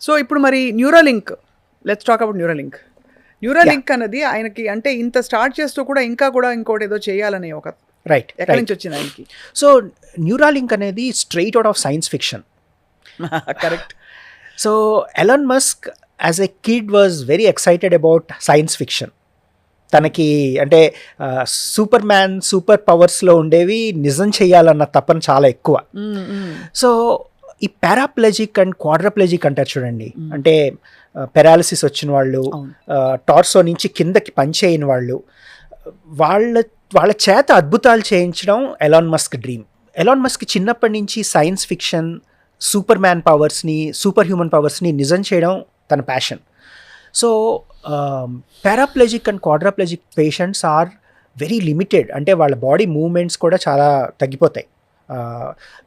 So ఇప్పుడు మరి Neuralink let's talk about Neuralink Neuralink అన్నది ఆయనకి అంటే ఇంత స్టార్ట్ చేస్తూ కూడా ఇంకా కూడా ఇంకోటి ఏదో చేయాలనే ఒక రైట్ ఎక్కడి నుంచి వచ్చింది ఆయనకి? సో న్యూరాలింక్ అనేది straight out of science fiction correct so Elon Musk as a kid was very excited about science fiction తనకి అంటే సూపర్ మ్యాన్ సూపర్ పవర్స్లో ఉండేవి నిజం చేయాలన్న తపన చాలా ఎక్కువ. సో ఈ పారాప్లెజిక్ అండ్ క్వాడ్రప్లెజిక్ అంటారు చూడండి. అంటే పెరాలిసిస్ వచ్చిన వాళ్ళు. టార్సో నుంచి కిందకి పనిచేయని వాళ్ళు వాళ్ళ వాళ్ళ చేత అద్భుతాలు చేయించడం Elon Musk dream Elon Musk చిన్నప్పటి నుంచి సైన్స్ ఫిక్షన్ సూపర్ మ్యాన్ పవర్స్ని సూపర్ హ్యూమన్ పవర్స్ని నిజం చేయడం తన passion so paraplegic and quadriplegic patients are very limited అంటే వాళ్ళ బాడీ మూమెంట్స్ కూడా చాలా తగ్గిపోతాయి.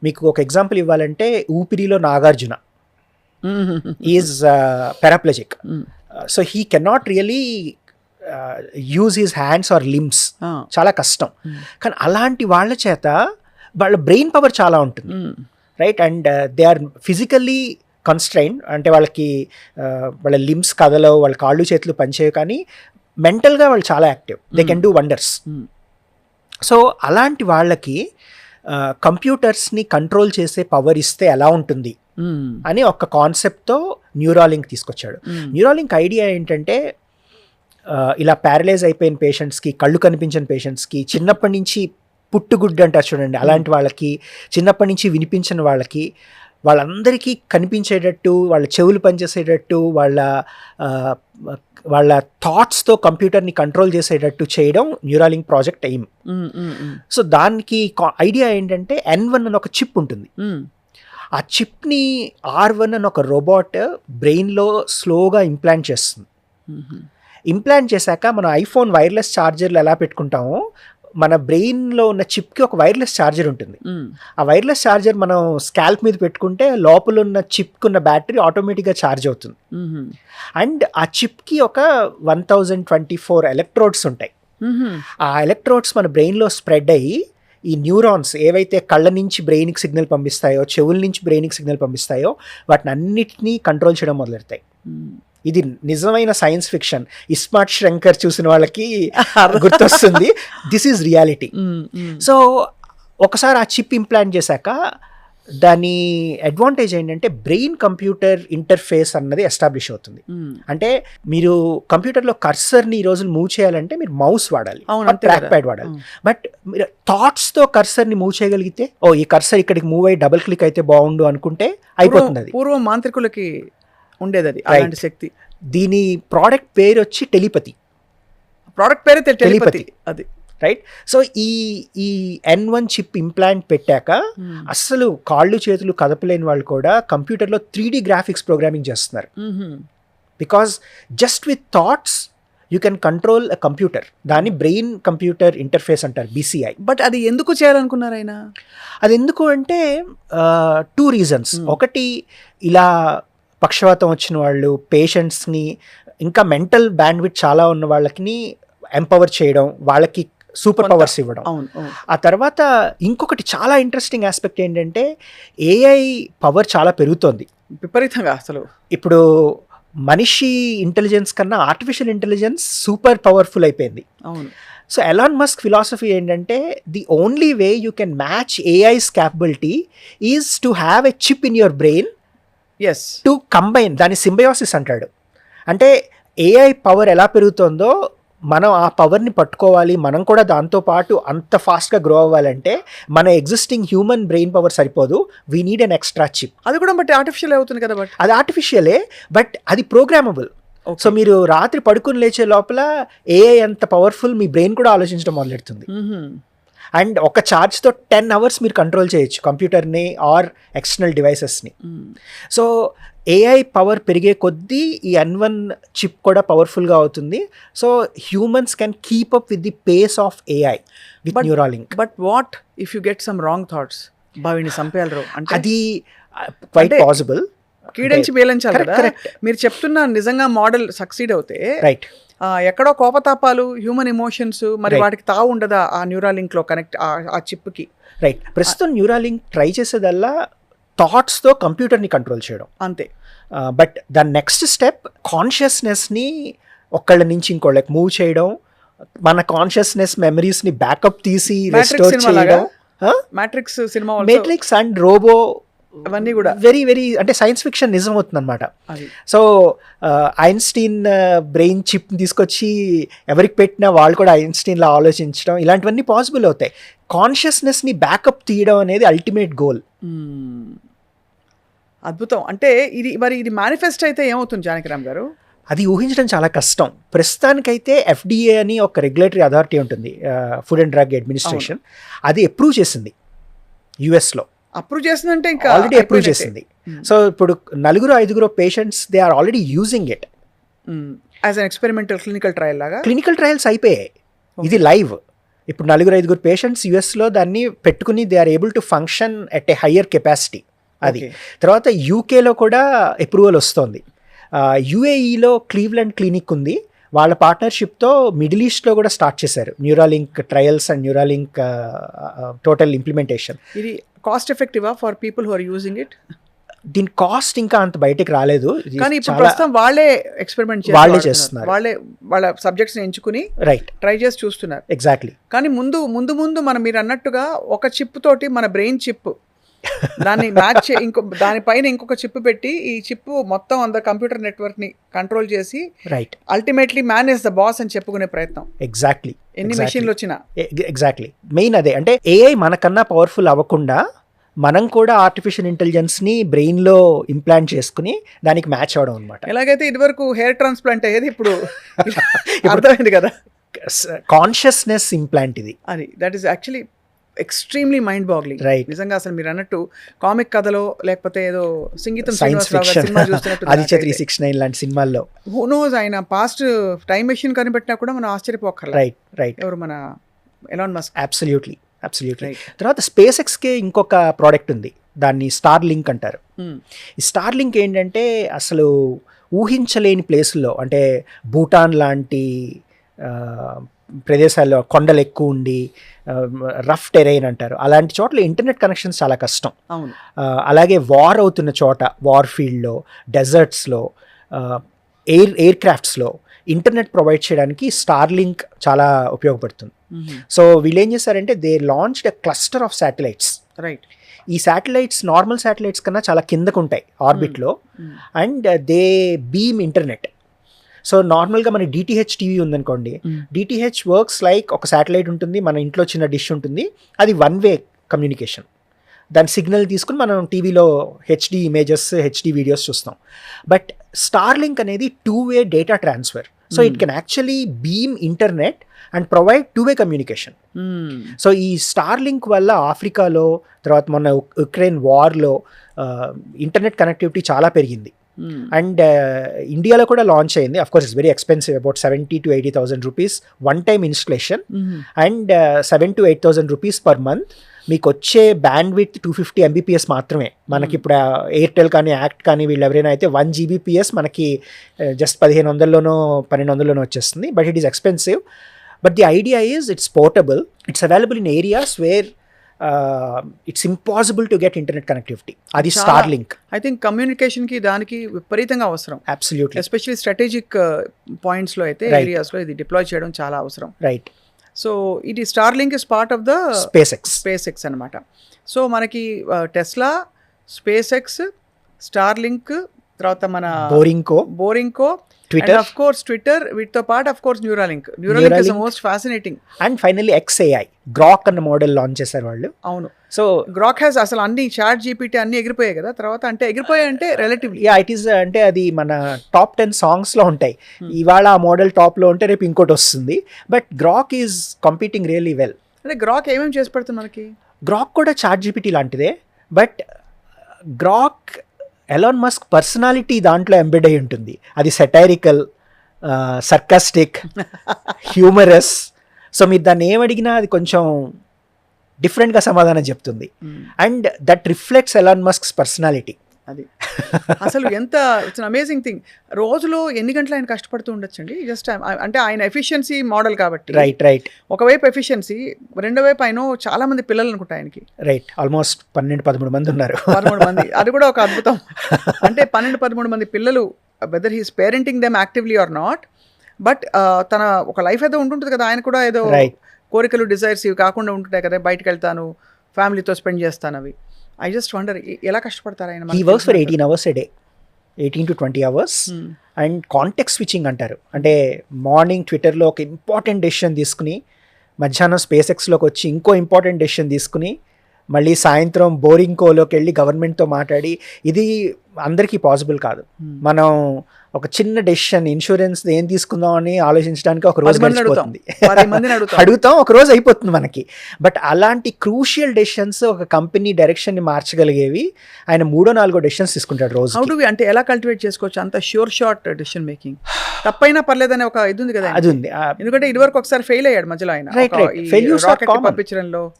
మీకు ఒక ఎగ్జాంపుల్ ఇవ్వాలంటే ఊపిరిలో Nagarjuna. Is paraplegic so he cannot really use his hands or limbs చాలా కష్టం. కానీ అలాంటి వాళ్ళ చేత వాళ్ళ బ్రెయిన్ పవర్ చాలా ఉంటుంది. Right and they are physically constrain అంటే వాళ్ళకి uh, వాళ్ళ లిమ్స్ కథలో వాళ్ళ కాళ్ళు చేతులు పనిచేయవు. కానీ మెంటల్గా వాళ్ళు చాలా active they can do wonders so అలాంటి వాళ్ళకి కంప్యూటర్స్ని కంట్రోల్ చేసే పవర్ ఇస్తే ఎలా ఉంటుంది? అని ఒక కాన్సెప్ట్తో న్యూరాలింక్ తీసుకొచ్చాడు. న్యూరాలింక్ ఐడియా ఏంటంటే ఇలా ప్యారలైజ్ అయిపోయిన పేషెంట్స్కి కళ్ళు కనిపించని పేషెంట్స్కి చిన్నప్పటి నుంచి పుట్టుగుడ్డు అంటారు చూడండి అలాంటి వాళ్ళకి చిన్నప్పటి నుంచి వినిపించని వాళ్ళకి వాళ్ళందరికీ కనిపించేటట్టు వాళ్ళ చెవులు పనిచేసేటట్టు వాళ్ళ వాళ్ళ థాట్స్తో కంప్యూటర్ని కంట్రోల్ చేసేటట్టు చేయడం న్యూరాలింక్ ప్రాజెక్ట్ ఎయిమ్. సో దానికి ఐడియా ఏంటంటే ఎన్ వన్ అని ఒక చిప్ ఉంటుంది. ఆ చిప్ని ఆర్ వన్ అని ఒక రోబోట్ బ్రెయిన్లో స్లోగా ఇంప్లాంట్ చేస్తుంది. ఇంప్లాంట్ చేశాక మనం ఐఫోన్ వైర్లెస్ ఛార్జర్లు ఎలా పెట్టుకుంటామో మన బ్రెయిన్లో ఉన్న చిప్కి ఒక వైర్లెస్ ఛార్జర్ ఉంటుంది. ఆ వైర్లెస్ ఛార్జర్ మనం స్కాల్ప్ మీద పెట్టుకుంటే లోపల ఉన్న చిప్కి ఉన్న బ్యాటరీ ఆటోమేటిక్గా ఛార్జ్ అవుతుంది. అండ్ ఆ చిప్కి ఒక one thousand twenty four electrodes ఉంటాయి. ఆ ఎలక్ట్రోడ్స్ మన బ్రెయిన్లో స్ప్రెడ్ అయ్యి ఈ న్యూరాన్స్ ఏవైతే కళ్ళ నుంచి బ్రెయిన్కి సిగ్నల్ పంపిస్తాయో చెవుల నుంచి బ్రెయిన్కి సిగ్నల్ పంపిస్తాయో వాటిని అన్నిటినీ కంట్రోల్ చేయడం మొదలెడతాయి. ఇది నిజమైన సైన్స్ ఫిక్షన్. ఇస్మార్ట్ శ్రంకర్ చూసిన వాళ్ళకి గుర్తొస్తుంది. దిస్ ఈజ్ రియాలిటీ సో ఒకసారి ఆ చిప్ ఇంప్లాంట్ చేశాక దాని అడ్వాంటేజ్ ఏంటంటే బ్రెయిన్ కంప్యూటర్ ఇంటర్ఫేస్ అన్నది ఎస్టాబ్లిష్ అవుతుంది. అంటే మీరు కంప్యూటర్లో కర్సర్ని ఈ రోజులు మూవ్ చేయాలంటే మీరు మౌస్ వాడాలి. ట్రాక్. ప్యాడ్ వాడాలి. బట్ మీరు థాట్స్తో కర్సర్ని మూవ్ చేయగలిగితే ఓ ఈ కర్సర్ ఇక్కడికి మూవ్ అయ్యి డబుల్ క్లిక్ అయితే బాగుండు అనుకుంటే అయిపోతుంది పూర్వం మాంత్రికులకి ఉండేది అది అలాంటి శక్తి. దీని ప్రోడక్ట్ పేరు వచ్చి టెలిపతి. ప్రోడక్ట్ పేరే టెలిపతి. అది. రైట్ సో ఈ ఈ ఎన్ వన్ చిప్ ఇంప్లాంట్ పెట్టాక అస్సలు కాళ్ళు చేతులు కదపలేని వాళ్ళు కూడా కంప్యూటర్లో త్రీ డి గ్రాఫిక్స్ ప్రోగ్రామింగ్ చేస్తున్నారు. Because just with thoughts you can control a computer దాన్ని బ్రెయిన్ కంప్యూటర్ ఇంటర్ఫేస్ అంటారు బీసీఐ బట్ అది ఎందుకు చేయాలనుకున్నారు ఆయన? అది ఎందుకు అంటే టూ రీజన్స్ Hmm. ఒకటి ఇలా పక్షవాతం వచ్చిన వాళ్ళు పేషెంట్స్ని ఇంకా మెంటల్ బ్యాండ్విడ్ చాలా ఉన్న వాళ్ళకి ఎంపవర్ చేయడం వాళ్ళకి సూపర్. పవర్స్ ఇవ్వడం. ఆ తర్వాత ఇంకొకటి చాలా ఇంట్రెస్టింగ్ ఆస్పెక్ట్ ఏంటంటే ఏఐ పవర్ చాలా పెరుగుతోంది. విపరీతంగా అసలు. ఇప్పుడు మనిషి ఇంటెలిజెన్స్ కన్నా ఆర్టిఫిషియల్ ఇంటెలిజెన్స్ సూపర్ పవర్ఫుల్ అయిపోయింది. అవును. సో ఎలాన్ మస్క్ ఫిలాసఫీ ఏంటంటే the only way you can match AI's capability is to have a chip in your brain as to combine దాని సింబయోసిస్ అంటాడు. అంటే ఏఐ పవర్ ఎలా పెరుగుతుందో మనం ఆ పవర్ని పట్టుకోవాలి మనం కూడా దాంతో పాటు అంత ఫాస్ట్గా గ్రో అవ్వాలంటే మన ఎగ్జిస్టింగ్ హ్యూమన్ బ్రెయిన్ పవర్ సరిపోదు. We need an extra chip అది కూడా బట్టి ఆర్టిఫిషియల్ అవుతుంది కదా బట్? అది ఆర్టిఫిషియలే బట్ అది ప్రోగ్రామబుల్ సో మీరు రాత్రి పడుకుని లేచే లోపల ఏఐ అంత పవర్ఫుల్ మీ బ్రెయిన్ కూడా ఆలోచించడం మొదలెడుతుంది. అండ్ ఒక ఛార్జ్తో టెన్ అవర్స్ మీరు కంట్రోల్ చేయొచ్చు కంప్యూటర్ని ఆర్ ఎక్స్టర్నల్ డివైసెస్ని. సో ఏఐ పవర్ పెరిగే కొద్దీ ఈ ఎన్ వన్ చిప్ కూడా పవర్ఫుల్గా అవుతుంది. So humans can keep up with the pace of AI with Neuralink. But what if you get some wrong thoughts? బావిని చంపేయాలరు అంటే అది క్వైట్ పాసిబుల్ కీడించి వేలించాలి కదా. మీరు చెప్తున్న నిజంగా మోడల్ సక్సీడ్ అవుతే రైట్ ఎక్కడో కోపతాపాలు హ్యూమన్ ఎమోషన్స్ మరి. వాటికి తావు ఉండదా ఆ న్యూరాలింక్లో కనెక్ట్ ఆ చిప్కి? రైట్ ప్రస్తుతం న్యూరాలింక్ ట్రై చేసేదల్లా థాట్స్తో కంప్యూటర్ని కంట్రోల్ చేయడం. అంతే. బట్ దాని నెక్స్ట్ స్టెప్ కాన్షియస్నెస్ని ఒకళ్ళ నుంచి ఇంకోళ్ళకి మూవ్ చేయడం మన కాన్షియస్నెస్ మెమరీస్ని బ్యాకప్ తీసి రెస్టోర్? చేయడం Matrix cinema Matrix and robo అవన్నీ కూడా. వెరీ వెరీ అంటే సైన్స్ ఫిక్షన్ నిజం అవుతుంది అనమాట సో ఐన్స్టీన్ బ్రెయిన్ చిప్ తీసుకొచ్చి ఎవరికి పెట్టినా వాళ్ళు కూడా ఐన్స్టీన్లా ఆలోచించడం ఇలాంటివన్నీ పాసిబుల్ అవుతాయి. కాన్షియస్నెస్ని బ్యాకప్ తీయడం అనేది అల్టిమేట్ గోల్. అద్భుతం. అంటే ఇది మరి ఇది మేనిఫెస్ట్ అయితే ఏమవుతుంది జానకిరామ్ గారు? అది ఊహించడం చాలా కష్టం. ప్రస్తుతానికైతే ఎఫ్డిఏ అని ఒక రెగ్యులేటరీ అథారిటీ ఉంటుంది. Food and drug administration. అది అప్రూవ్ చేసింది. యుఎస్లో. అప్రూవ్ చేసిందంటే ఇంకా ఆల్రెడీ అప్రూవ్. చేసింది. సో ఇప్పుడు నలుగురు ఐదుగురు patients they are already using it as an experimental clinical trial లాగా? క్లినికల్ ట్రయల్స్ అయిపోయాయి. ఇది లైవ్ ఇప్పుడు నలుగురు ఐదుగురు పేషెంట్స్ యుఎస్లో దాన్ని పెట్టుకుని they are able to function at a higher capacity అది. తర్వాత యూకేలో కూడా అప్రూవల్ వస్తుంది. యుఏఈలో క్లీవ్లాండ్ క్లినిక్ ఉంది. వాళ్ళ పార్ట్నర్షిప్తో మిడిల్ ఈస్ట్లో కూడా స్టార్ట్ చేశారు. Neuralink trials and Neuralink total implementation ఇది cost ఎఫెక్టివా for people who are using it దీని కాస్ట్ ఇంకా అంత బయటకు రాలేదు. కానీ ఇప్పుడు ప్రస్తుతం వాళ్ళే ఎక్స్పెరిమెంట్ వాళ్ళే చేస్తున్నారు. వాళ్ళే వాళ్ళ సబ్జెక్ట్స్ ఎంచుకుని రైట్ ట్రై చేసి చూస్తున్నారు. ఎగ్జాక్ట్లీ కానీ ముందు ముందు ముందు మనం మీరు అన్నట్టుగా ఒక చిప్ తోటి మన బ్రెయిన్ చిప్ దాన్ని మ్యాచ్ ఇంకో దానిపైన ఇంకొక చిప్ పెట్టి ఈ చిప్ మొత్తం అంత కంప్యూటర్ నెట్వర్క్ని కంట్రోల్ చేసి right ultimately man is the boss అని చెప్పుకునే ప్రయత్నం. ఎగ్జాక్ట్లీ ఎన్ని మెషిన్లు వచ్చినా. ఎగ్జాక్ట్లీ మెయిన్ అదే. అంటే ఏఐ మనకన్నా పవర్ఫుల్ అవ్వకుండా మనం కూడా ఆర్టిఫిషియల్ ఇంటెలిజెన్స్ని బ్రెయిన్లో ఇంప్లాంట్ చేసుకుని దానికి మ్యాచ్ అవ్వడం అనమాట ఎలాగైతే ఇదివరకు హెయిర్ ట్రాన్స్ప్లాంట్ అయ్యేది ఇప్పుడు అర్థమైంది కదా. కాన్షియస్నెస్ ఇంప్లాంట్ ఇది. అది. That is actually extremely mind boggling Right. నిజంగా అసలు మీరు అన్నట్టు కామిక్ కథలో లేకపోతే ఏదో సంగీతం science fiction Aditya three six nine లాంటి సినిమాల్లో. హూ నోస్ ఆయన పాస్ట్ టైం మెషిన్ కనిపెట్టినా కూడా మనం ఆశ్చర్యపోకర్లేదు రైట్ రైట్ ఎవరు మన ఎలాన్ మస్క్ అబ్సల్యూట్లీ అబ్సల్యూట్లీ. తర్వాత స్పేస్ ఎక్స్కే ఇంకొక ప్రోడక్ట్ ఉంది. దాన్ని స్టార్ లింక్ అంటారు ఈ స్టార్ లింక్ ఏంటంటే అసలు ఊహించలేని ప్లేసుల్లో అంటే భూటాన్ లాంటి ప్రదేశాల్లో కొండలు ఎక్కువ ఉండి రఫ్ టెరైన్ అంటారు. అలాంటి చోట్ల ఇంటర్నెట్ కనెక్షన్స్ చాలా కష్టం. అలాగే వార్ అవుతున్న చోట వార్ ఫీల్డ్లో డెజర్ట్స్లో ఎయిర్ ఎయిర్ క్రాఫ్ట్స్లో ఇంటర్నెట్ ప్రొవైడ్ చేయడానికి స్టార్ లింక్ చాలా ఉపయోగపడుతుంది. సో వీళ్ళు ఏం చేశారంటే they launched a cluster of satellites right. ఈ శాటిలైట్స్ నార్మల్ శాటిలైట్స్ కన్నా చాలా కిందకు ఉంటాయి ఆర్బిట్లో and they beam internet. So నార్మల్గా మన డిటిహెచ్ టీవీ ఉందనుకోండి డిటిహెచ్ వర్క్స్ లైక్ ఒక శాటిలైట్ ఉంటుంది మన ఇంట్లో చిన్న డిష్ ఉంటుంది అది వన్ వే కమ్యూనికేషన్. దాని సిగ్నల్ తీసుకుని మనం టీవీలో హెచ్డి ఇమేజెస్ హెచ్డి వీడియోస్ చూస్తాం. బట్ స్టార్ లింక్ అనేది two way data transfer. So it can actually beam internet and provide two way communication. So ఈ స్టార్ లింక్ వల్ల ఆఫ్రికాలో తర్వాత మొన్న ఉక్- ఉక్రెయిన్ వార్లో ఇంటర్నెట్ కనెక్టివిటీ చాలా పెరిగింది. అండ్ ఇండియాలో కూడా లాంచ్ అయింది of course it's very expensive about seventy to eighty thousand rupees one time installation and seven to eight thousand rupees per month మీకు వచ్చే band with two fifty Mbps మాత్రమే. మనకి ఇప్పుడు ఎయిర్టెల్ కానీ యాక్ట్ కానీ వీళ్ళు ఎవరైనా అయితే వన్ జీబీపీఎస్ మనకి జస్ట్ పదిహేను వందల్లోనో పన్నెండు వందల్లోనో వచ్చేస్తుంది. But it is expensive but the idea is it's portable it's available in areas where it's impossible to get internet connectivity అది స్టార్ లింక్ ఐ థింక్ కమ్యూనికేషన్కి దానికి విపరీతంగా అవసరం. అబ్సల్యూట్లీ ఎస్పెషల్లీ స్ట్రాటజిక్ పాయింట్స్లో అయితే Right. ఏరియాస్లో ఇది డిప్లాయ్ చేయడం చాలా అవసరం. రైట్ సో ఇది Starlink is part of the SpaceX SpaceX అనమాట సో మనకి Tesla SpaceX Starlink తర్వాత మన బోరింగ్కో బోరింగ్కో Twitter. ఆఫ్ కోర్స్ ట్విట్టర్ వీటితో పాటు of course Neuralink Neuralink is. Most fascinating and finally xAI Grok అన్న మోడల్ లాంచ్ చేశారు వాళ్ళు. అవును. సో గ్రాక్ హ్యాస్ అసలు అన్ని చాట్ జీపీటీ అన్ని ఎగిరిపోయాయి కదా తర్వాత అంటే ఎగిరిపోయాయి అంటే రిలేటివ్లీ యా ఇట్ ఈస్ అంటే అది మన టాప్ టెన్ సాంగ్స్లో ఉంటాయి. Hmm. ఇవాళ ఆ మోడల్ టాప్లో ఉంటే రేపు ఇంకోటి వస్తుంది. But Grok is competing really well అంటే గ్రాక్ ఏమేమి చేసి పెడుతుంది మనకి? గ్రాక్ కూడా చాట్ జీపీటీ లాంటిదే. But Grok Elon Musk personality దాంట్లో ఎంబెడ్ అయి ఉంటుంది. అది సెటైరికల్ సర్కాస్టిక్ హ్యూమరస్ సో మీరు దాన్ని ఏం అడిగినా అది కొంచెం డిఫరెంట్గా సమాధానం చెప్తుంది. And that reflects Elon Musk's personality అది. అసలు ఎంత ఇట్స్ అమేజింగ్ థింగ్ రోజులో ఎన్ని గంటలు ఆయన కష్టపడుతూ ఉండొచ్చండి? జస్ట్ అంటే ఆయన ఎఫిషియన్సీ మోడల్ కాబట్టి. రైట్ రైట్ ఒకవైపు ఎఫిషియన్సీ రెండో వైపు ఆయన చాలా మంది పిల్లలు అనుకుంటా ఆయనకి. రైట్ ఆల్మోస్ట్ పన్నెండు పదమూడు మంది ఉన్నారు. పదమూడు మంది. అది కూడా ఒక అద్భుతం. అంటే పన్నెండు పదమూడు మంది పిల్లలు whether he's parenting them actively or not but తన ఒక లైఫ్ ఏదో ఉంటుంటుంది కదా ఆయన కూడా ఏదో కోరికలు డిజైర్స్ ఇవి కాకుండా ఉంటుంటాయి కదా బయటకు వెళ్తాను ఫ్యామిలీతో స్పెండ్ చేస్తాను అవి. ఐ జస్ట్ వండర్ ఎలా కష్టపడతారు ఆయన మనకి works for? Eighteen hours a day eighteen to twenty hours. And context switching అంటారు అంటే మార్నింగ్ ట్విట్టర్లో ఒక ఇంపార్టెంట్ డెసిషన్ తీసుకుని మధ్యాహ్నం స్పేస్ ఎక్స్లోకి వచ్చి ఇంకో ఇంపార్టెంట్ డెసిషన్ తీసుకుని మళ్ళీ సాయంత్రం బోరింగ్ కోలోకి వెళ్ళి గవర్నమెంట్తో మాట్లాడి ఇది అందరికీ పాసిబుల్ కాదు. Hmm. మనం ఒక చిన్న డెసిషన్ ఇన్సూరెన్స్ ఏం తీసుకుందాం అని ఆలోచించడానికి ఒక రోజు గడిచిపోతుంది. అడుగుతాం. ఒక రోజు అయిపోతుంది మనకి. బట్ అలాంటి క్రూషియల్ డెసిషన్స్ ఒక కంపెనీ డైరెక్షన్ని మార్చగలిగేవి ఆయన మూడో నాలుగో డెసిషన్స్ తీసుకుంటాడు రోజు అంటే ఎలా కల్టివేట్ చేసుకోవచ్చు? అంత షూర్ షార్ట్ డెసిషన్ మేకింగ్ తప్పైనా పర్లేదనే ఒక ఇది ఉంది కదా అది ఉంది. ఎందుకంటే ఇదివరకు ఒకసారి ఫెయిల్ అయ్యాడు మధ్యలో ఆయన. Common. పంపించడంలో.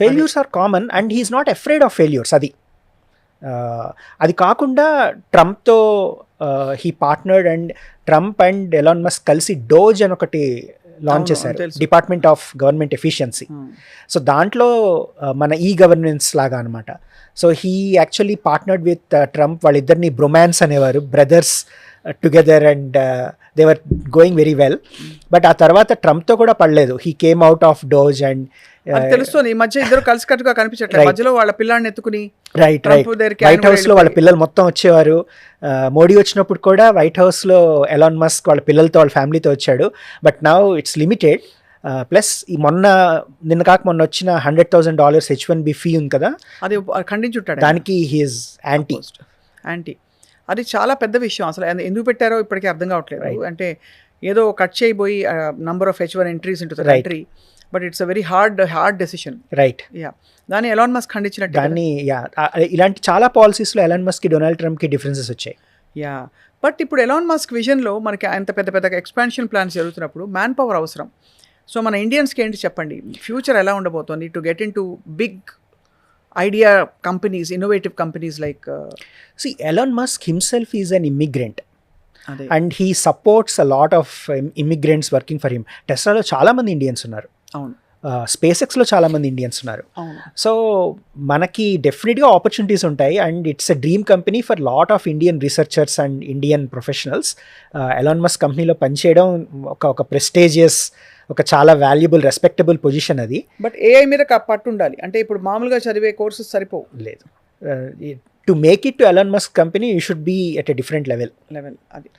Failures are common and he's not afraid of failures అది. అది కాకుండా ట్రంప్తో he partnered and Trump and Elon Musk కలిసి డోజ్ అని ఒకటి లాంచ్ చేశారు. Department of government efficiency so దాంట్లో మన ఈ గవర్నెన్స్ లాగా అనమాట so he actually partnered with Trump వాళ్ళిద్దరిని బ్రొమాన్స్ అనేవారు brothers together and they're going very well but ఆ తర్వాత ట్రంప్తో కూడా పడలేదు. He came out of DOGE and తెలుస్తుంది. ఈ మధ్య ఇద్దరు కలిసి కట్టుగా కనిపించట్లేదు. మధ్యలో వాళ్ళ పిల్లాడిని ఎత్తుకుని రైట్ రైట్ వైట్ హౌస్లో వాళ్ళ పిల్లలు మొత్తం వచ్చేవారు. మోడీ వచ్చినప్పుడు కూడా వైట్ హౌస్లో ఎలాన్ మస్క్ వాళ్ళ పిల్లలతో వాళ్ళ ఫ్యామిలీతో వచ్చాడు. But now it's limited plus ఈ మొన్న నిన్న కాక మొన్న వచ్చిన hundred thousand dollars H one B fee ఉంది కదా? అది ఖండించుంటాడు దానికి హీఈస్ యాంటీ యాంటీ అది చాలా పెద్ద విషయం అసలు. ఎందుకు పెట్టారో ఇప్పటికీ అర్థం కావట్లేదు. అంటే ఏదో cut చేయబోయి number of H one entries into Right. Country but it's a very hard hard decision. Right yeah దాన్ని ఎలాన్ మస్క్ ఖండించినట్టు దాన్ని యా ఇలాంటి చాలా పాలసీస్లో ఎలాన్ మస్క్కి డొనాల్డ్ ట్రంప్కి డిఫరెన్సెస్ వచ్చాయి. యా బట్ ఇప్పుడు ఎలాన్ మస్క్ విజన్లో మనకి అంత పెద్ద పెద్ద ఎక్స్పాన్షన్ ప్లాన్స్ జరుగుతున్నప్పుడు మ్యాన్ పవర్ అవసరం. సో మన ఇండియన్స్కి ఏంటి చెప్పండి? ఫ్యూచర్ ఎలా ఉండబోతోంది to get in to big idea companies innovative companies like see Elon Musk himself is an immigrant and he supports a lot of immigrants working for him టెస్లాలో చాలా మంది Indians ఉన్నారు. అవును. స్పేస్ ఎక్స్లో చాలా మంది ఇండియన్స్ ఉన్నారు సో మనకి డెఫినెట్గా ఆపర్చునిటీస్ ఉంటాయి. And it's a dream company for lot of Indian researchers and Indian professionals Elon Musk కంపెనీలో పనిచేయడం ఒక ఒక ప్రెస్టేజియస్ ఒక చాలా వాల్యుబుల్ రెస్పెక్టబుల్ పొజిషన్ అది. బట్ ఏఐ మీద క- పట్టు ఉండాలి. అంటే ఇప్పుడు మామూలుగా చదివే కోర్సెస్ సరిపోవు. లేదు. To make it to Elon Musk company you should be at a different level level అది.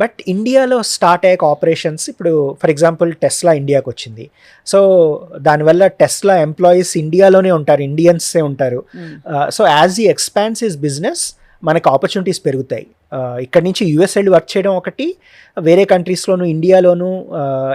బట్ ఇండియాలో స్టార్ట్ అయ్యాక ఆపరేషన్స్ ఇప్పుడు ఫర్ ఎగ్జాంపుల్ టెస్లా ఇండియాకి వచ్చింది సో దానివల్ల టెస్లా ఎంప్లాయీస్ ఇండియాలోనే ఉంటారు ఇండియన్సే ఉంటారు. సో యాజ్ ఈ ఎక్స్పాన్స్ ఇస్ బిజినెస్ మనకి ఆపర్చునిటీస్ పెరుగుతాయి. ఇక్కడ నుంచి యూఎస్ వెళ్ళి వర్క్ చేయడం ఒకటి. వేరే కంట్రీస్లోను ఇండియాలోను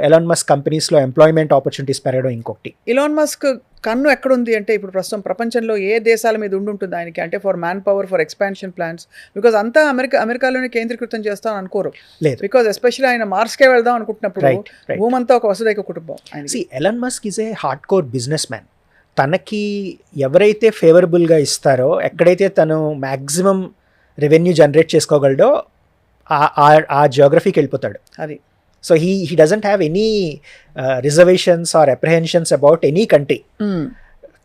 ఎలాన్ మస్ కంపెనీస్లో ఎంప్లాయ్మెంట్ ఆపర్చునిటీస్ పెరగడం ఇంకొకటి. ఇలాన్ మస్క్ కన్ను ఎక్కడుంది అంటే ఇప్పుడు ప్రస్తుతం ప్రపంచంలో ఏ దేశాల మీద ఉండుంటుంది ఆయనకి? అంటే for man power for expansion plans because అంతా అమెరికా అమెరికాలోనే కేంద్రీకృతం చేస్తాం అనుకోరు. లేదు. బికాజ్ ఎస్పెషల్లీ ఆయన మార్స్కే వెళ్దాం అనుకుంటున్నప్పుడు భూమంతా ఒక వసుదైక కుటుంబం. See Elon Musk is a hard core business man తనకి ఎవరైతే ఫేవరబుల్గా ఇస్తారో ఎక్కడైతే తను మ్యాక్సిమం రెవెన్యూ జనరేట్ చేసుకోగలడో ఆ- జియోగ్రఫీకి వెళ్ళిపోతాడు. అది. So he he doesn't have any reservations or apprehensions about any country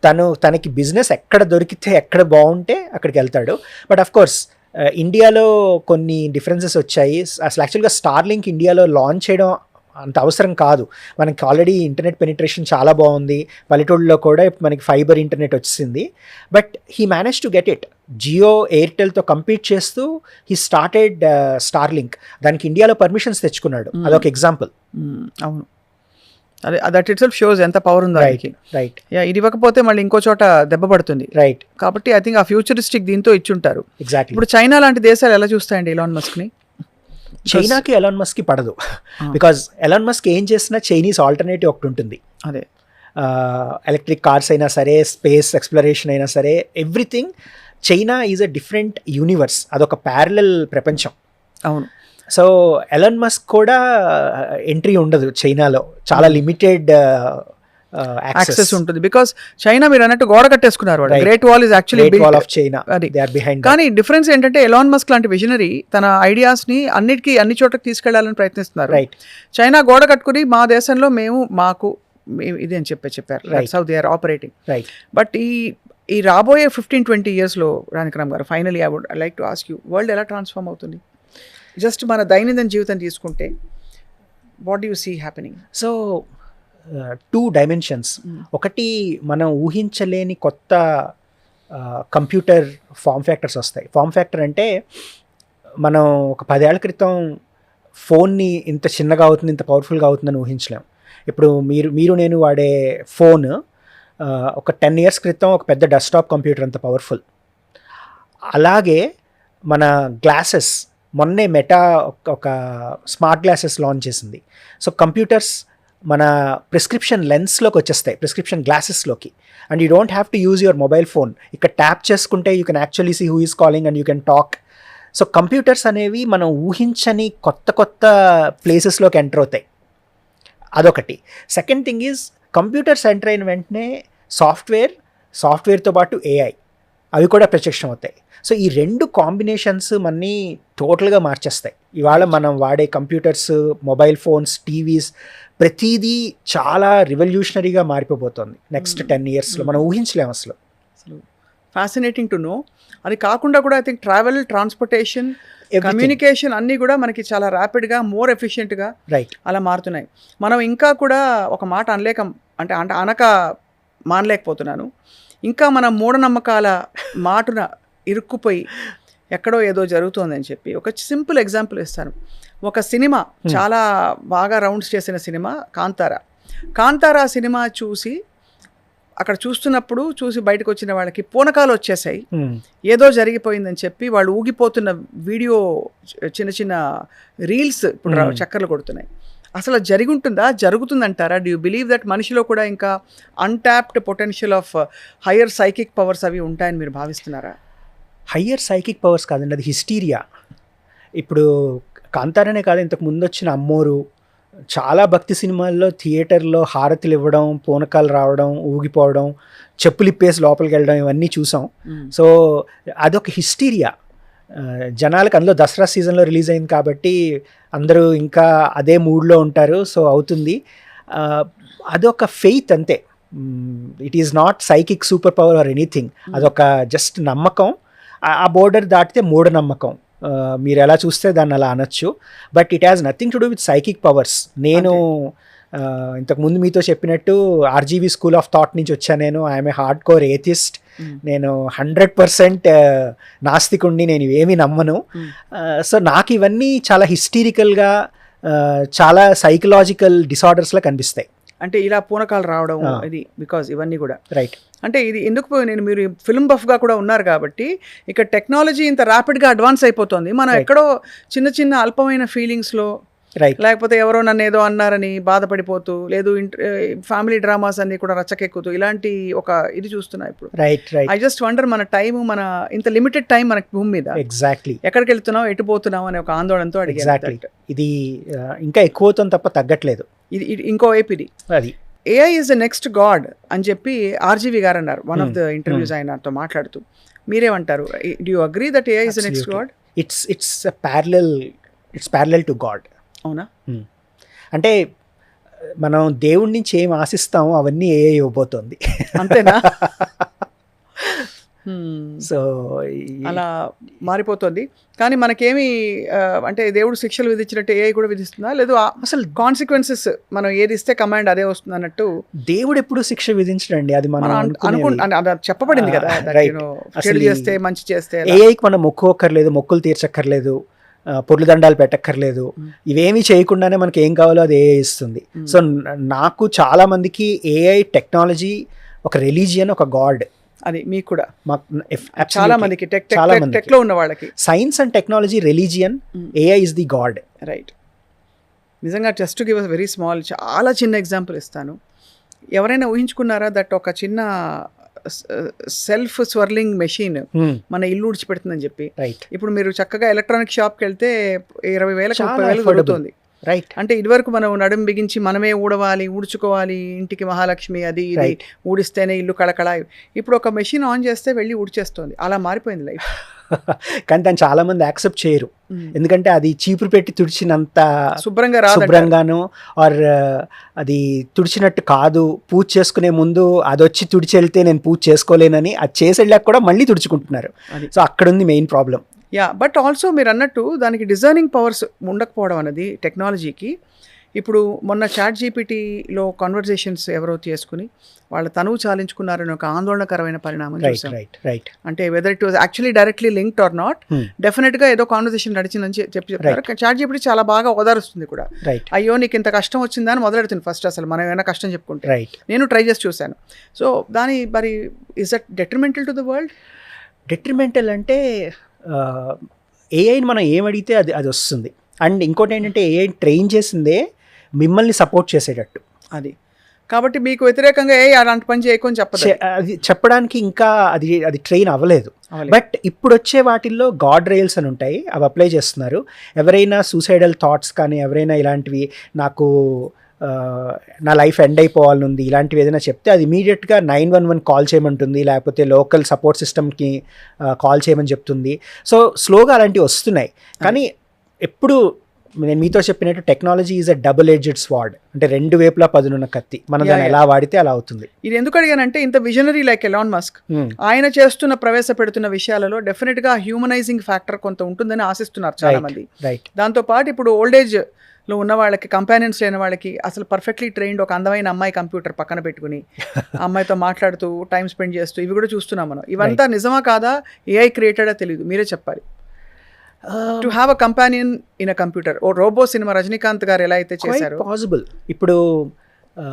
తను తనకి బిజినెస్ ఎక్కడ దొరికితే ఎక్కడ బాగుంటే అక్కడికి వెళ్తాడు. బట్ అఫ్ కోర్స్ ఇండియాలో కొన్ని డిఫరెన్సెస్ వచ్చాయి. అసలు యాక్చువల్గా స్టార్లింక్ ఇండియాలో లాంచ్ చేయడం అంత అవసరం కాదు. మనకి ఆల్రెడీ ఇంటర్నెట్ పెనిట్రేషన్ చాలా బాగుంది. పల్లెటూళ్ళలో కూడా మనకి ఫైబర్ ఇంటర్నెట్ వచ్చింది but he manage to get it Jio ఎయిర్టెల్తో compete చేస్తూ హీ స్టార్టెడ్ స్టార్లింక్ దానికి ఇండియాలో పర్మిషన్స్ తెచ్చుకున్నాడు. అదొక ఎగ్జాంపుల్. అవును. అదే దట్ ఇట్ సెల్ఫ్ షోస్ ఎంత పవర్ ఉందో ఆయనకి రైట్ యా ఇది ఇవ్వకపోతే మళ్ళీ ఇంకో చోట దెబ్బ పడుతుంది. రైట్ కాబట్టి ఐ థింక్ ఆ ఫ్యూచరిస్టిక్ దీంతో ఇచ్చుంటారు. ఎగ్జాక్ట్లీ ఇప్పుడు చైనా లాంటి దేశాలు ఎలా చూస్తాయండి ఇలాన్ మస్క్ని చైనాకి ఎలాన్ మస్క్కి పడదు. బికాజ్ ఎలాన్ మస్క్ ఏం చేసినా చైనీస్ ఆల్టర్నేటివ్ ఒకటి ఉంటుంది. అదే. ఎలక్ట్రిక్ కార్స్ అయినా సరే స్పేస్ ఎక్స్ప్లరేషన్ అయినా సరే everything China is a different universe అదొక ప్యారలల్ ప్రపంచం. అవును. సో ఎలన్ మస్క్ కూడా ఎంట్రీ ఉండదు చైనాలో. చాలా లిమిటెడ్ యాక్సెస్ ఉంటుంది. బికాస్ చైనా మీరు అన్నట్టు గోడ కట్టేసుకున్నారు Right. Great wall is actually wall of China అది. బిహైండ్ కానీ డిఫరెన్స్ ఏంటంటే ఎలాన్ మస్క్ లాంటి విజనరీ తన ఐడియాస్ని అన్నిటికీ అన్ని చోట్లకి తీసుకెళ్ళాలని ప్రయత్నిస్తున్నారు. రైట్ చైనా గోడ కట్టుకుని మా దేశంలో మేము మాకు ఇది అని చెప్పి చెప్పారు. Right. How they are operating right but ఈ ఈ రాబోయే ఫిఫ్టీన్ ట్వంటీ ఇయర్స్లో రానికరామ్ గారు finally I would I like to ask you world ఎలా ట్రాన్స్ఫార్మ్ అవుతుంది? జస్ట్ మన దైనందిన జీవితం తీసుకుంటే what you see happening so two dimensions ఒకటి మనం ఊహించలేని కొత్త కంప్యూటర్ ఫామ్ ఫ్యాక్టర్స్ వస్తాయి. ఫామ్ ఫ్యాక్టర్ అంటే మనం ఒక పదేళ్ళ క్రితం ఫోన్ని ఇంత చిన్నగా అవుతుంది ఇంత పవర్ఫుల్గా అవుతుందని ఊహించలేం. ఇప్పుడు మీరు మీరు నేను వాడే ఫోన్ ఒక టెన్ ఇయర్స్ క్రితం ఒక పెద్ద డెస్క్టాప్ కంప్యూటర్ అంత పవర్ఫుల్. అలాగే మన గ్లాసెస్ మొన్నే మెటా ఒక స్మార్ట్ గ్లాసెస్ లాంచ్ చేసింది. సో కంప్యూటర్స్ మన ప్రిస్క్రిప్షన్ లెన్స్లోకి వచ్చేస్తాయి prescription గ్లాసెస్లోకి and you don't have to use your mobile phone. ఇక్కడ ట్యాప్ చేసుకుంటే you can actually see who is calling and you can talk. So computers అనేవి మనం ఊహించని కొత్త కొత్త ప్లేసెస్లోకి ఎంటర్ అవుతాయి. అదొకటి. Second thing is computers enter అయిన వెంటనే సాఫ్ట్వేర్ సాఫ్ట్వేర్తో పాటు ఏఐ అవి కూడా ప్రత్యక్షం అవుతాయి. సో ఈ రెండు కాంబినేషన్స్ మనని టోటల్గా మార్చేస్తాయి. ఇవాళ మనం వాడే కంప్యూటర్స్ మొబైల్ ఫోన్స్ టీవీస్ ప్రతిదీ చాలా రివల్యూషనరీగా మారిపోబోతోంది. నెక్స్ట్ టెన్ ఇయర్స్లో మనం ఊహించలేము అసలు అసలు. ఫ్యాసినేటింగ్ టు నో అది కాకుండా కూడా I think travel transportation communication అన్నీ కూడా మనకి చాలా ర్యాపిడ్గా మోర్ ఎఫిషియెంట్గా రైట్ అలా మారుతున్నాయి. మనం ఇంకా కూడా ఒక మాట అనలేక అంటే అంటే అనక మానలేకపోతున్నాను. ఇంకా మన మూఢనమ్మకాల మాటున ఇరుక్కుపోయి ఎక్కడో ఏదో జరుగుతోందని చెప్పి ఒక సింపుల్ ఎగ్జాంపుల్ ఇస్తాను. ఒక సినిమా చాలా బాగా రౌండ్స్ చేసిన సినిమా కాంతారా. కాంతారా సినిమా చూసి అక్కడ చూస్తున్నప్పుడు చూసి బయటకు వచ్చిన వాళ్ళకి పూనకాలు వచ్చేసాయి. ఏదో జరిగిపోయిందని చెప్పి వాళ్ళు ఊగిపోతున్న వీడియో చిన్న చిన్న రీల్స్ ఇప్పుడు. చక్కర్లు కొడుతున్నాయి. అసలు జరిగి ఉంటుందా జరుగుతుందంటారా? డూ యూ బిలీవ్ దట్ మనిషిలో కూడా ఇంకా untapped potential of higher psychic powers అవి ఉంటాయని మీరు భావిస్తున్నారా? హయ్యర్ సైకిక్ పవర్స్ కాదండి అది హిస్టీరియా ఇప్పుడు కాంతారనే కాదు ఇంతకు ముందు వచ్చిన అమ్మోరు చాలా భక్తి సినిమాల్లో థియేటర్లో హారతులు ఇవ్వడం పూనకాలు రావడం ఊగిపోవడం చెప్పులు ఇప్పేసి లోపలికి వెళ్ళడం ఇవన్నీ చూసాం. సో అదొక హిస్టీరియా. జనాలకు అందులో దసరా సీజన్లో రిలీజ్ అయింది కాబట్టి అందరూ ఇంకా అదే మూడ్లో ఉంటారు. సో అవుతుంది. అదొక ఫెయిత్ అంతే. It is not psychic super power or anything. అదొక జస్ట్ నమ్మకం. ఆ- బోర్డర్ దాటితే మూఢనమ్మకం. మీరు ఎలా చూస్తే దాన్ని అలా అనొచ్చు. But it has nothing to do with psychic powers. నేను ఆ, ఇంతకు ముందు మీతో చెప్పినట్టు ఆర్జీవీ స్కూల్ ఆఫ్ థాట్ నుంచి వచ్చాను నేను. I'm a hardcore atheist. నేను హండ్రెడ్ పర్సెంట్ నాస్తికుండి నేను ఇవేమీ నమ్మను. సో నాకు ఇవన్నీ చాలా హిస్టీరికల్గా చాలా సైకలాజికల్ డిసార్డర్స్లా కనిపిస్తాయి. అంటే ఇలా పూనకాలు రావడం. ఇది బికాజ్ ఇవన్నీ కూడా రైట్ అంటే ఇది ఎందుకు నేను మీరు ఫిల్మ్ బఫ్గా కూడా ఉన్నారు కాబట్టి ఇక టెక్నాలజీ ఇంత ర్యాపిడ్గా అడ్వాన్స్ అయిపోతుంది మనం. ఎక్కడో చిన్న చిన్న అల్పమైన ఫీలింగ్స్లో రైట్ లేకపోతే ఎవరో నన్ను ఏదో అన్నారని బాధపడిపోతూ లేదు ఫ్యామిలీ డ్రామాస్ అన్ని కూడా రచ్చకెక్కుతూ ఇలాంటి ఒక ఇది చూస్తున్నా ఇప్పుడు. Right right I just wonder మన టైం మన ఇంత లిమిటెడ్ టైం మనకి భూమి మీద ఎగ్జాక్ట్లీ ఎక్కడికి వెళ్తున్నాం ఎటు పోతున్నాం అనే ఒక ఆందోళనతో అడిగాను ఇది ఇంకా ఎక్కువ అవుతుంది తప్ప తగ్గట్లేదు. ఇది ఇంకో ఇది అది. AI is the next God అని చెప్పి ఆర్జీవి గారు అన్నారు వన్ ఆఫ్. ద ఇంటర్వ్యూస్ ఆయనతో మాట్లాడుతూ. మీరేమంటారు? Do you agree that AI is the next. God it's it's parallel it's parallel to God అవునా? అంటే మనం దేవుడి నుంచి ఏం ఆశిస్తామో అవన్నీ ఏ ఇవ్వబోతోంది. అంతేనా. సో అలా మారిపోతుంది. కానీ మనకేమి అంటే దేవుడు శిక్షలు విధించినట్టు ఏఐ కూడా విధిస్తుందా? లేదు అసలు కాన్సిక్వెన్సెస్ మనం ఏది ఇస్తే కమాండ్ అదే వస్తుంది అన్నట్టు దేవుడు ఎప్పుడు శిక్ష విధించడండి? అది మనం మనం అనుకు అది చెప్పబడింది కదా చేస్తే మంచి చేస్తే. ఏఐకి మనం మొక్కుకోక్కర్లేదు మొక్కులు తీర్చక్కర్లేదు. ఆ, పొర్లు దండాలు పెట్టక్కర్లేదు. ఇవేమీ చేయకుండానే మనకి ఏం కావాలో అది ఏఐ ఇస్తుంది. సో నాకు చాలా మందికి ఏఐ టెక్నాలజీ ఒక రిలీజియన్ ఒక గాడ్ అది మీకు కూడా. చాలా చాలా మందికి టెక్ చాలా టెక్ మందికి. టెక్లో ఉన్న వాళ్ళకి. Science and technology religion. AI is the God right నిజంగా జస్ట్ గివ్ వెరీ స్మాల్ చాలా చిన్న ఎగ్జాంపుల్ ఇస్తాను. ఎవరైనా ఊహించుకున్నారా దట్ ఒక చిన్న సెల్ఫ్ స్వర్లింగ్ మెషిన్ మన ఇల్లు ఊడ్చిపెడుతుందని చెప్పి. ఇప్పుడు మీరు చక్కగా ఎలక్ట్రానిక్ షాప్కి వెళ్తే ఇరవై చాలా ముప్పై వేలు. దొరుకుతుంది. రైట్ అంటే ఇదివరకు మనం నడుం బిగించి మనమే ఊడవాలి ఊడ్చుకోవాలి ఇంటికి మహాలక్ష్మి అది ఇది. ఊడిస్తేనే ఇల్లు కళకళ. ఇప్పుడు ఒక మెషిన్ ఆన్ చేస్తే వెళ్ళి ఊడ్చేస్తుంది. అలా మారిపోయింది లైఫ్ కానీ దాన్ని చాలా మంది యాక్సెప్ట్ చేయరు. ఎందుకంటే అది చీపురు పెట్టి తుడిచినంత శుభ్రంగా రాదు శుభ్రంగాను ఆర్ అది తుడిచినట్టు కాదు. పూజ చేసుకునే ముందు అది వచ్చి తుడిచి వెళ్తే నేను పూజ చేసుకోలేనని అది చేసి వెళ్ళాక కూడా మళ్ళీ తుడుచుకుంటున్నారు. సో అక్కడ ఉంది main problem. Yeah but also మీరు అన్నట్టు దానికి డిజైనింగ్ పవర్స్ ఉండకపోవడం అనేది టెక్నాలజీకి ఇప్పుడు మొన్న చాట్ జీపీటీలో కాన్వర్జేషన్స్ ఎవరో చేసుకుని వాళ్ళ తనువు చాలించుకున్నారని ఒక ఆందోళనకరమైన పరిణామం చూసాం రైట్ రైట్ అంటే whether it was actually directly linked or not Hmm. డెఫినెట్గా ఏదో కాన్వర్సేషన్ నడిచిందని చెప్పి చెప్తారు చాట్ జీపీటీ చాలా బాగా ఓదారుస్తుంది కూడా. అయ్యో నీకు ఇంత కష్టం వచ్చిందా అని మొదలెడుతుంది ఫస్ట్ అసలు. మనం ఏమైనా కష్టం చెప్పుకుంటే. రైట్ నేను ట్రై చేసి చూశాను. సో దాని మరి is that detrimental to the world detrimental అంటే ఏఐని మనం ఏం అడిగితే అది అది వస్తుంది. అండ్ ఇంకోటి ఏంటంటే ఏఐ ట్రైన్ చేసిందే మిమ్మల్ని సపోర్ట్ చేసేటట్టు. అది. కాబట్టి మీకు వ్యతిరేకంగా ఏ అలాంటి పని చేయకొని చెప్పదు. చె- అది చెప్పడానికి ఇంకా అది అది ట్రైన్ అవ్వలేదు. బట్ ఇప్పుడు వచ్చే వాటిల్లో గాడ్ రైల్స్ అని ఉంటాయి. అవి అప్లై చేస్తున్నారు. ఎవరైనా సూసైడల్ థాట్స్ కానీ ఎవరైనా ఇలాంటివి నాకు నా లైఫ్ ఎండ్ అయిపోవాలని ఉంది ఇలాంటివి ఏదైనా చెప్తే అది ఇమీడియట్గా నైన్ వన్ వన్ కాల్ చేయమంటుంది. లేకపోతే లోకల్ సపోర్ట్ సిస్టమ్కి కాల్ చేయమని చెప్తుంది. సో స్లోగా అలాంటివి వస్తున్నాయి. కానీ ఎప్పుడు నేను మీతో చెప్పినట్టు technology is a double edged sword అంటే రెండు వైపులా పదునున్న కత్తి. మనం దాన్ని. ఎలా వాడితే అలా అవుతుంది. ఇది ఎందుకు అడిగానంటే ఇంత విజనరీ లైక్ ఎలాన్ మస్క్. ఆయన చేస్తున్న ప్రవేశపెడుతున్న విషయాలలో డెఫినెట్గా హ్యూమనైజింగ్ ఫ్యాక్టర్ కొంత ఉంటుందని ఆశిస్తున్నారు చాలా. మంది రైట్ దాంతో పాటు ఇప్పుడు ఓల్డ్ ఏజ్లో ఉన్న వాళ్ళకి కంపానియన్స్ లేని వాళ్ళకి అసలు పర్ఫెక్ట్లీ ట్రైన్డ్ ఒక అందమైన అమ్మాయి కంప్యూటర్ పక్కన పెట్టుకుని అమ్మాయితో మాట్లాడుతూ టైం స్పెండ్ చేస్తూ ఇవి కూడా చూస్తున్నాం మనం. ఇవంతా నిజమా కాదా? ఏఐ క్రియేటెడా తెలియదు మీరే చెప్పాలి. To have a companion in a computer oh Robo cinema Rajinikanth garu ఎలా అయితే చేశారు? పాసిబుల్ ఇప్పుడు ఆ,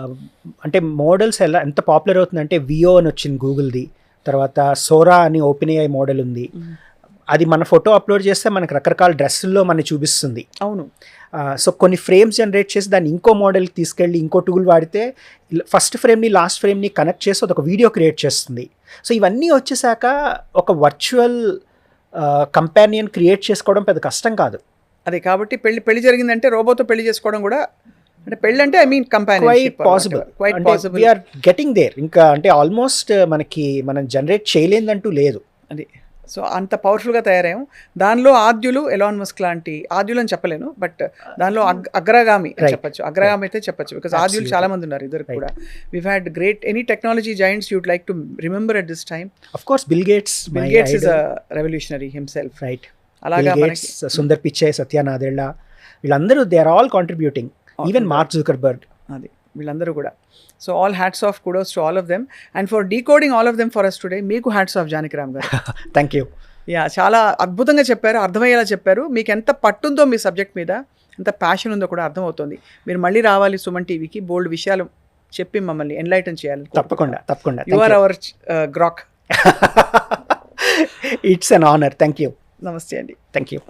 అంటే మోడల్స్ ఎలా ఎంత పాపులర్ అవుతుందంటే వియో అని వచ్చింది గూగుల్ది తర్వాత సోరా అని ఓపెన్ ఏఐ మోడల్ ఉంది అది మన ఫోటో అప్లోడ్ చేస్తే మనకు రకరకాల డ్రెస్సుల్లో మనకి చూపిస్తుంది. అవును. సో కొన్ని ఫ్రేమ్స్ జనరేట్ చేసి దాన్ని ఇంకో మోడల్కి తీసుకెళ్ళి ఇంకో టూల్ వాడితే ఫస్ట్ ఫ్రేమ్ని లాస్ట్ ఫ్రేమ్ని కనెక్ట్ చేసి అదొక వీడియో క్రియేట్ చేస్తుంది. సో ఇవన్నీ వచ్చేసాక ఒక వర్చువల్ కంపానియన్ క్రియేట్ చేసుకోవడం పెద్ద కష్టం కాదు. అదే కాబట్టి పెళ్ళి పెళ్ళి జరిగిందంటే రోబోతో పెళ్ళి చేసుకోవడం కూడా అంటే పెళ్ళి అంటే I mean quite companion possible quite అంటే పాసిబుల్ వీఆర్ గెటింగ్ దేర్ ఇంకా అంటే ఆల్మోస్ట్ మనకి మనం జనరేట్ చేయలేదంటూ లేదు. అది. సో అంత పవర్ఫుల్గా తయారయ్యాం. దానిలో ఆద్యులు ఎలాన్ మస్క్ లాంటి ఆద్యులు అని చెప్పలేను బట్ దానిలో అగ్- అగ్రగామి. చెప్పొచ్చు. అగ్రగామి అయితే చెప్పొచ్చు బికాస్ ఆద్యులు. చాలా మంది ఉన్నారు ఇద్దరు కూడా. We had great any technology giants you'd like to remember at this time of course Bill Gates Bill Gates is revolutionary himself right అలాగా సుందర్ పిచ్చే సత్య నాదెళ్ళ వీళ్ళందరూ they are all contributing even Mark Zuckerberg అది. వీళ్ళందరూ కూడా. So all hats off kudos to all of them and for decoding all of them for us today మీకు hats off Janaki Ram garu. Thank you yeah చాలా అద్భుతంగా చెప్పారు అర్థమయ్యేలా చెప్పారు. మీకు ఎంత పట్టుందో మీ సబ్జెక్ట్ మీద ఎంత ప్యాషన్ ఉందో కూడా అర్థమవుతుంది. మీరు మళ్ళీ రావాలి సుమన్ టీవీకి బోల్డ్ విషయాలు చెప్పి మమ్మల్ని ఎన్లైటన్ చేయాలి తప్పకుండా తప్పకుండా. You are our Grok it's an honour thank you నమస్తే అండి. Thank you